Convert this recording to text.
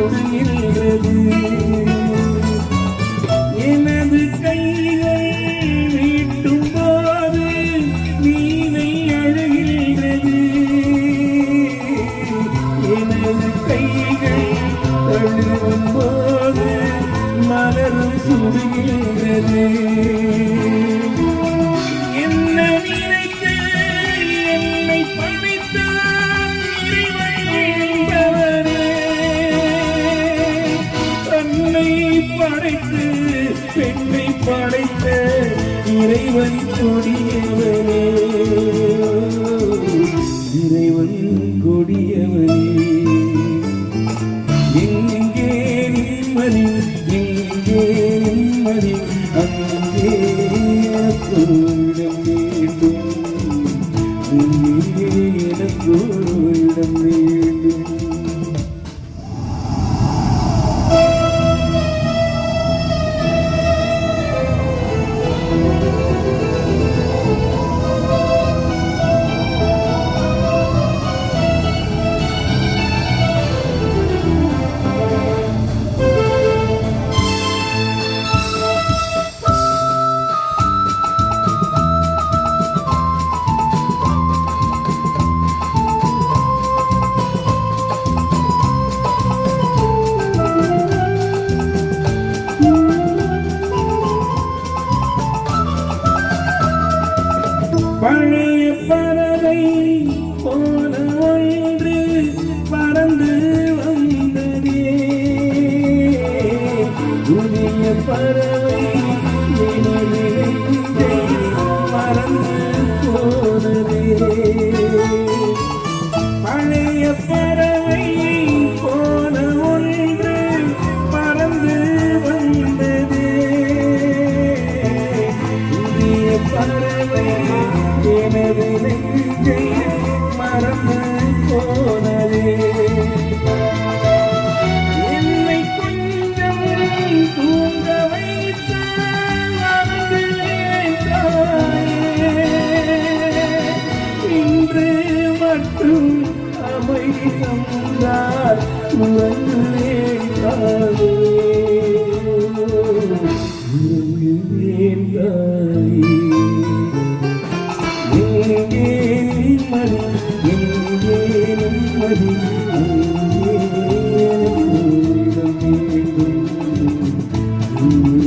மலரும் சுடுகிறது எனது கைகள் மீட்டும் போது நீனை அழுகிறது எனது கைகள் தழுவும் போது சுடுகிறது படைத்து பெண்ணை படைத்த இறைவன் கொடியவனே. இறைவன் கொடியவனே. எங்கே நிம்மதி எங்கே நிம்மதி அங்கே எனக்கு இடம் வேண்டும். அங்கே எனக்கு இடம் வேண்டும். பழைய பறவை போன ஒன்று பறந்து மற்றும் அமைதி தந்தார் உறங்குவேன் தாயே. உறங்குவேன் தாயே எங்கே நிம்மதி எங்கே நிம்மதி